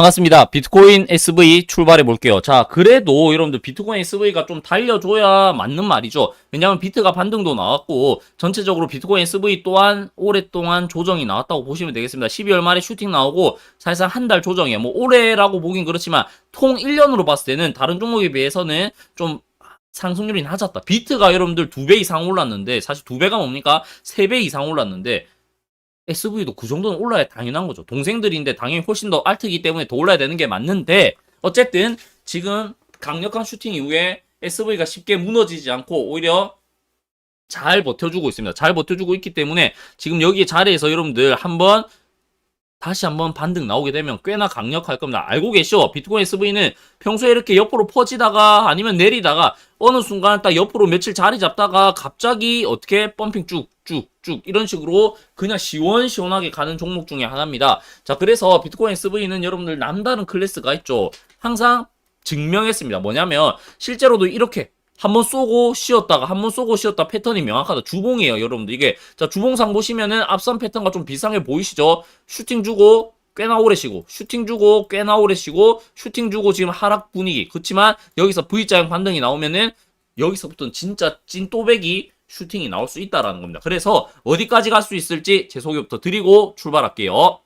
반갑습니다. 비트코인 SV 출발해 볼게요. 자, 그래도 여러분들 비트코인 SV가 좀 달려줘야 맞는 말이죠. 왜냐하면 비트가 반등도 나왔고 전체적으로 비트코인 SV 또한 오랫동안 조정이 나왔다고 보시면 되겠습니다. 12월 말에 슈팅 나오고 사실상 한 달 조정이에요. 뭐 올해라고 보긴 그렇지만 통 1년으로 봤을 때는 다른 종목에 비해서는 좀 상승률이 낮았다. 비트가 여러분들 두 배 이상 올랐는데 사실 두 배가 뭡니까? 세 배 이상 올랐는데 SV도 그 정도는 올라야 당연한 거죠. 동생들인데 당연히 훨씬 더 알트기 때문에 더 올라야 되는 게 맞는데 어쨌든 지금 강력한 슈팅 이후에 SV가 쉽게 무너지지 않고 오히려 잘 버텨주고 있습니다. 잘 버텨주고 있기 때문에 지금 여기 자리에서 여러분들 한번 다시 한번 반등 나오게 되면 꽤나 강력할 겁니다. 알고 계시죠? 비트코인 SV는 평소에 이렇게 옆으로 퍼지다가 아니면 내리다가 어느 순간 딱 옆으로 며칠 자리 잡다가 갑자기 어떻게 펌핑 쭉쭉쭉 이런 식으로 그냥 시원시원하게 가는 종목 중에 하나입니다. 자, 그래서 비트코인 SV는 여러분들 남다른 클래스가 있죠. 항상 증명했습니다. 뭐냐면 실제로도 이렇게 한 번 쏘고 쉬었다가 한 번 쏘고 쉬었다 패턴이 명확하다. 주봉이에요, 여러분들. 이게 자 주봉상 보시면은 앞선 패턴과 좀 비슷하게 보이시죠? 슈팅 주고 꽤나 오래 쉬고 슈팅 주고 꽤나 오래 쉬고 슈팅 주고 지금 하락 분위기. 그렇지만 여기서 V자형 반등이 나오면은 여기서부터는 진짜 찐 또배기 슈팅이 나올 수 있다라는 겁니다. 그래서 어디까지 갈 수 있을지 제 소개부터 드리고 출발할게요.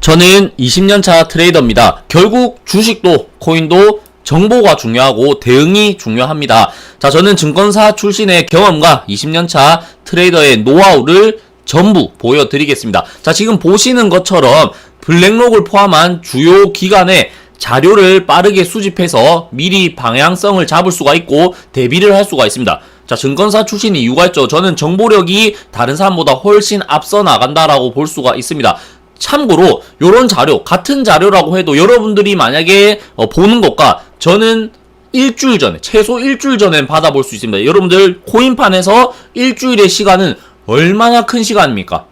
저는 20년차 트레이더입니다. 결국 주식도 코인도 정보가 중요하고 대응이 중요합니다. 자, 저는 증권사 출신의 경험과 20년차 트레이더의 노하우를 전부 보여드리겠습니다. 자, 지금 보시는 것처럼 블랙록을 포함한 주요 기관의 자료를 빠르게 수집해서 미리 방향성을 잡을 수가 있고 대비를 할 수가 있습니다. 자, 증권사 출신 이유가 있죠. 저는 정보력이 다른 사람보다 훨씬 앞서 나간다라고 볼 수가 있습니다. 참고로 요런 자료 같은 자료라고 해도 여러분들이 만약에 어, 보는 것과 저는 일주일 전에 최소 일주일 전에 받아볼 수 있습니다. 여러분들 코인판에서 일주일의 시간은 얼마나 큰 시간입니까?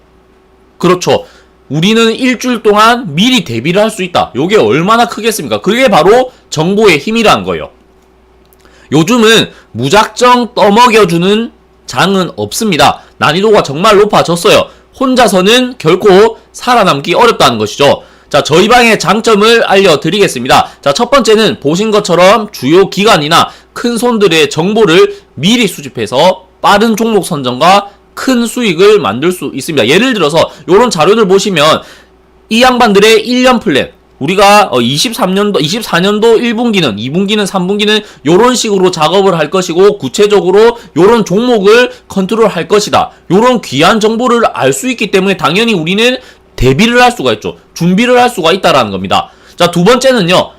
그렇죠. 우리는 일주일 동안 미리 대비를 할 수 있다. 요게 얼마나 크겠습니까? 그게 바로 정보의 힘이라는 거예요. 요즘은 무작정 떠먹여주는 장은 없습니다. 난이도가 정말 높아졌어요. 혼자서는 결코 살아남기 어렵다는 것이죠. 자, 저희 방의 장점을 알려드리겠습니다. 자, 첫 번째는 보신 것처럼 주요 기관이나 큰 손들의 정보를 미리 수집해서 빠른 종목 선정과 큰 수익을 만들 수 있습니다. 예를 들어서 이런 자료들 보시면 이 양반들의 1년 플랜 우리가 23년도, 24년도 1분기는, 2분기는, 3분기는 요런 식으로 작업을 할 것이고 구체적으로 요런 종목을 컨트롤 할 것이다. 요런 귀한 정보를 알 수 있기 때문에 당연히 우리는 대비를 할 수가 있죠. 준비를 할 수가 있다라는 겁니다. 자, 두 번째는요.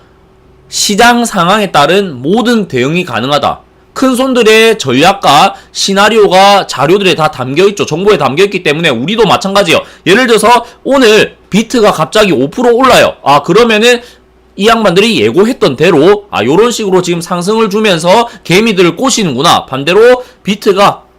시장 상황에 따른 모든 대응이 가능하다. 큰 손들의 전략과 시나리오가 자료들에 다 담겨 있죠. 정보에 담겨 있기 때문에 우리도 마찬가지예요. 예를 들어서 오늘 비트가 갑자기 5% 올라요. 아, 그러면은 이 양반들이 예고했던 대로 아 요런 식으로 지금 상승을 주면서 개미들을 꼬시는구나. 반대로 비트가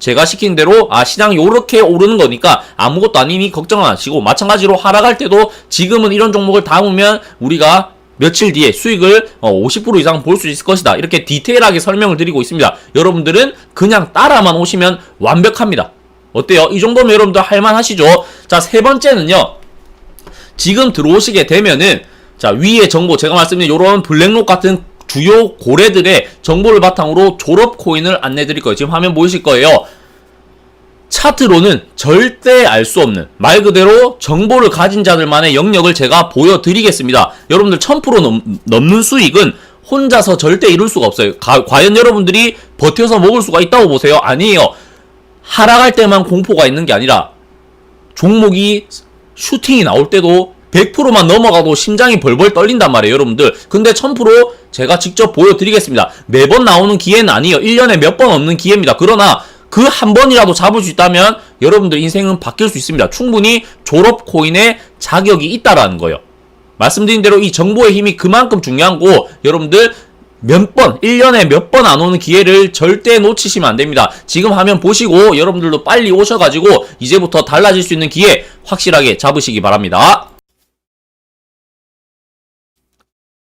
제가 시킨 대로 아 시장 요렇게 오르는 거니까 아무것도 아니니 걱정 안 하시고 마찬가지로 하락할 때도 지금은 이런 종목을 담으면 우리가 며칠 뒤에 수익을 어, 50% 이상 볼 수 있을 것이다. 이렇게 디테일하게 설명을 드리고 있습니다. 여러분들은 그냥 따라만 오시면 완벽합니다. 어때요? 이 정도면 여러분들 할만하시죠? 자, 세 번째는요. 지금 들어오시게 되면은 자, 위에 정보 제가 말씀드린 요런 블랙록 같은 주요 고래들의 정보를 바탕으로 졸업 코인을 안내 드릴 거예요. 지금 화면 보이실 거예요. 차트로는 절대 알 수 없는 말 그대로 정보를 가진 자들만의 영역을 제가 보여드리겠습니다. 여러분들 1000% 넘, 넘는 수익은 혼자서 절대 이룰 수가 없어요. 가, 과연 여러분들이 버텨서 먹을 수가 있다고 보세요? 아니에요. 하락할 때만 공포가 있는 게 아니라 종목이 슈팅이 나올 때도 100%만 넘어가도 심장이 벌벌 떨린단 말이에요, 여러분들. 근데 1000% 제가 직접 보여드리겠습니다. 매번 나오는 기회는 아니에요. 1년에 몇 번 없는 기회입니다. 그러나 그 한 번이라도 잡을 수 있다면 여러분들 인생은 바뀔 수 있습니다. 충분히 졸업 코인의 자격이 있다라는 거예요. 말씀드린 대로 이 정보의 힘이 그만큼 중요한 거 여러분들 몇 번, 1년에 몇 번 안 오는 기회를 절대 놓치시면 안 됩니다. 지금 화면 보시고 여러분들도 빨리 오셔가지고 이제부터 달라질 수 있는 기회 확실하게 잡으시기 바랍니다.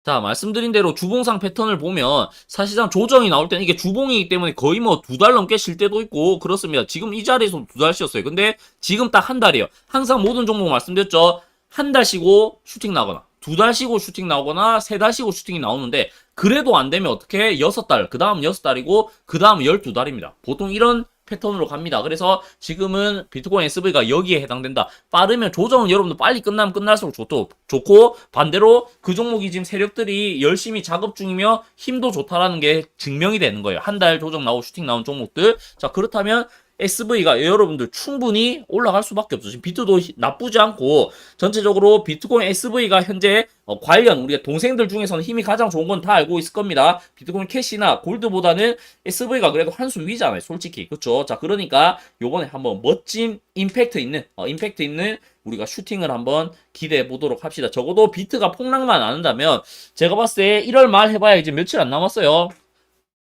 자, 말씀드린 대로 주봉상 패턴을 보면 사실상 조정이 나올 때는 이게 주봉이기 때문에 거의 뭐 두 달 넘게 쉴 때도 있고 그렇습니다. 지금 이 자리에서 두 달 쉬었어요. 근데 지금 딱 한 달이에요. 항상 모든 종목 말씀드렸죠. 한 달 쉬고 슈팅 나거나 두 달 쉬고 슈팅 나오거나 세 달 쉬고 슈팅이 나오는데 그래도 안 되면 어떻게 여섯 달, 그 다음 여섯 달이고 그 다음 열두 달입니다. 보통 이런 패턴으로 갑니다. 그래서 지금은 비트코인 SV가 여기에 해당된다. 빠르면 조정은 여러분들 빨리 끝나면 끝날수록 좋도, 좋고 반대로 그 종목이 지금 세력들이 열심히 작업 중이며 힘도 좋다라는 게 증명이 되는 거예요. 한 달 조정 나오고 슈팅 나온 종목들. 자 그렇다면 SV가 여러분들 충분히 올라갈 수밖에 없죠. 지금 비트도 나쁘지 않고 전체적으로 비트코인 SV가 현재 어, 관련 우리가 동생들 중에서는 힘이 가장 좋은 건 다 알고 있을 겁니다. 비트코인 캐시나 골드보다는 SV가 그래도 한 수 위잖아요. 솔직히 그렇죠. 자 그러니까 요번에 한번 멋진 임팩트 있는 어, 임팩트 있는 우리가 슈팅을 한번 기대해 보도록 합시다. 적어도 비트가 폭락만 안 한다면 제가 봤을 때 1월 말 해봐야 이제 며칠 안 남았어요.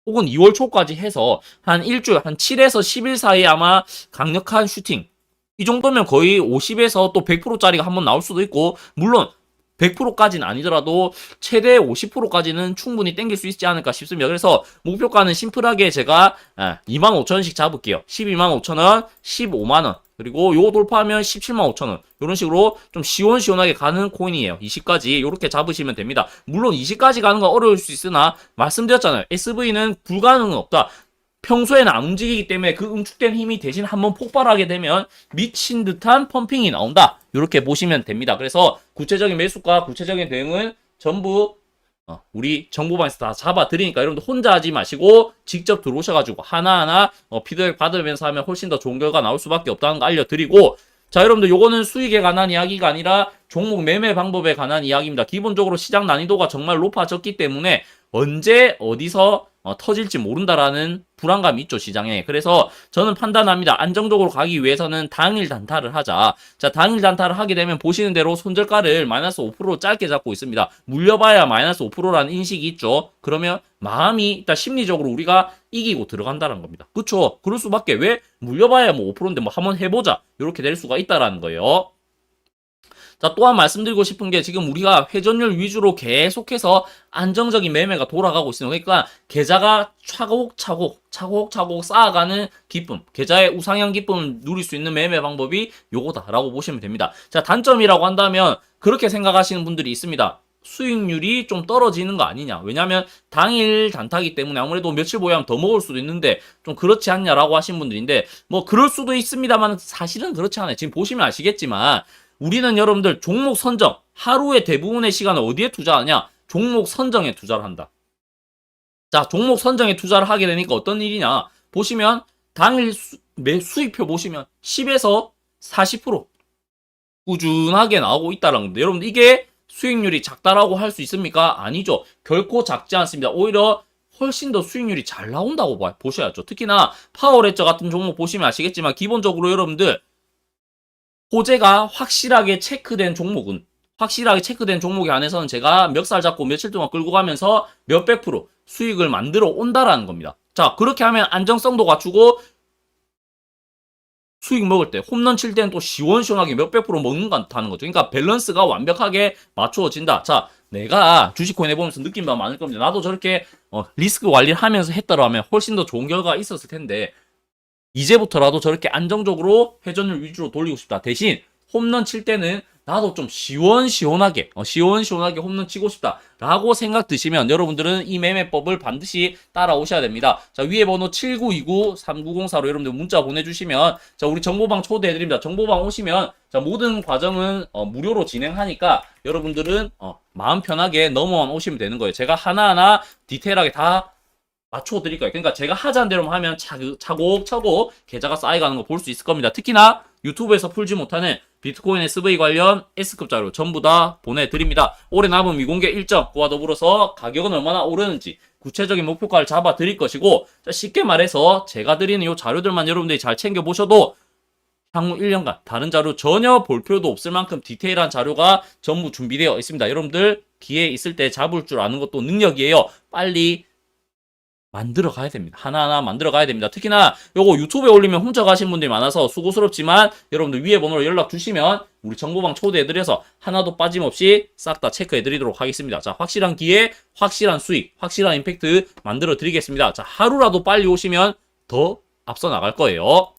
혹은 2월 초까지 해서 한 일주일, 한 7에서 10일 사이에 아마 강력한 슈팅. 이 정도면 거의 50에서 또 100%짜리가 한번 나올 수도 있고, 물론 100%까지는 아니더라도 최대 50%까지는 충분히 땡길 수 있지 않을까 싶습니다. 그래서 목표가는 심플하게 제가 25,000원씩 잡을게요. 125,000원, 15만원, 그리고 요거 돌파하면 17만 5천원. 이런 식으로 좀 시원시원하게 가는 코인이에요. 20까지 이렇게 잡으시면 됩니다. 물론 20까지 가는 건 어려울 수 있으나 말씀드렸잖아요. SV는 불가능은 없다. 평소에는 안 움직이기 때문에 그 응축된 힘이 대신 한번 폭발하게 되면 미친 듯한 펌핑이 나온다. 이렇게 보시면 됩니다. 그래서 구체적인 매수가 구체적인 대응은 전부 어, 우리 정보방에서 다 잡아드리니까 여러분들 혼자 하지 마시고 직접 들어오셔가지고 하나하나 어, 피드백 받으면서 하면 훨씬 더 좋은 결과 나올 수밖에 없다는 거 알려드리고 자 여러분들 요거는 수익에 관한 이야기가 아니라 종목 매매 방법에 관한 이야기입니다. 기본적으로 시장 난이도가 정말 높아졌기 때문에 언제 어디서 어, 터질지 모른다라는 불안감이 있죠 시장에. 그래서 저는 판단합니다. 안정적으로 가기 위해서는 당일 단타를 하자. 자 당일 단타를 하게 되면 보시는 대로 손절가를 마이너스 5% 짧게 잡고 있습니다. 물려봐야 마이너스 5%라는 인식이 있죠. 그러면 마음이 일단 심리적으로 우리가 이기고 들어간다는 겁니다. 그쵸? 그럴 수밖에. 왜? 물려봐야 뭐 5%인데 뭐 한번 해보자. 이렇게 될 수가 있다라는 거예요 자, 또한 말씀드리고 싶은 게 지금 우리가 회전율 위주로 계속해서 안정적인 매매가 돌아가고 있습니다. 그러니까 계좌가 차곡차곡, 차곡차곡 쌓아가는 기쁨, 계좌의 우상향 기쁨을 누릴 수 있는 매매 방법이 요거다라고 보시면 됩니다. 자, 단점이라고 한다면 그렇게 생각하시는 분들이 있습니다. 수익률이 좀 떨어지는 거 아니냐. 왜냐면 당일 단타기 때문에 아무래도 며칠 보유하면 더 먹을 수도 있는데 좀 그렇지 않냐라고 하신 분들인데 뭐 그럴 수도 있습니다만 사실은 그렇지 않아요. 지금 보시면 아시겠지만 우리는 여러분들 종목 선정 하루의 대부분의 시간을 어디에 투자하냐? 종목 선정에 투자를 한다. 자, 종목 선정에 투자를 하게 되니까 어떤 일이냐? 보시면 당일 수, 매 수익표 보시면 10에서 40% 꾸준하게 나오고 있다는 겁니다. 여러분들 이게 수익률이 작다라고 할 수 있습니까? 아니죠. 결코 작지 않습니다. 오히려 훨씬 더 수익률이 잘 나온다고 보셔야죠. 특히나 파워레저 같은 종목 보시면 아시겠지만 기본적으로 여러분들 호재가 확실하게 체크된 종목은 확실하게 체크된 종목이 안에서는 제가 멱살 잡고 며칠 동안 끌고 가면서 몇백 프로 수익을 만들어 온다라는 겁니다. 자, 그렇게 하면 안정성도 갖추고 수익 먹을 때 홈런 칠 때는 또 시원시원하게 몇백 프로 먹는 것 같다는 거죠. 그러니까 밸런스가 완벽하게 맞추어진다. 자, 내가 주식코인 해보면서 느낀 바 많을 겁니다. 나도 저렇게 어, 리스크 관리를 하면서 했더라면 훨씬 더 좋은 결과가 있었을 텐데 이제부터라도 저렇게 안정적으로 회전율 위주로 돌리고 싶다. 대신 홈런 칠 때는 나도 좀 시원시원하게 어, 시원시원하게 홈런 치고 싶다. 라고 생각 드시면 여러분들은 이 매매법을 반드시 따라오셔야 됩니다. 자 위에 번호 7929-3904로 여러분들 문자 보내주시면 자 우리 정보방 초대해드립니다. 정보방 오시면 자 모든 과정은 어, 무료로 진행하니까 여러분들은 어, 마음 편하게 넘어만 오시면 되는 거예요. 제가 하나하나 디테일하게 다 맞춰 드릴 거예요. 그러니까 제가 하자는 대로만 하면 차곡차곡 계좌가 쌓여가는 거 볼 수 있을 겁니다. 특히나 유튜브에서 풀지 못하는 비트코인 SV 관련 S급 자료 전부 다 보내드립니다. 올해 남은 미공개 일정 그와 더불어서 가격은 얼마나 오르는지 구체적인 목표가를 잡아 드릴 것이고 쉽게 말해서 제가 드리는 이 자료들만 여러분들이 잘 챙겨보셔도 향후 1년간 다른 자료 전혀 볼 필요도 없을 만큼 디테일한 자료가 전부 준비되어 있습니다. 여러분들 기회 있을 때 잡을 줄 아는 것도 능력이에요. 빨리 만들어 가야 됩니다. 하나하나 만들어 가야 됩니다. 특히나 요거 유튜브에 올리면 훔쳐가신 분들이 많아서 수고스럽지만 여러분들 위에 번호로 연락 주시면 우리 정보방 초대해드려서 하나도 빠짐없이 싹 다 체크해드리도록 하겠습니다. 자, 확실한 기회, 확실한 수익, 확실한 임팩트 만들어 드리겠습니다. 자, 하루라도 빨리 오시면 더 앞서 나갈 거예요.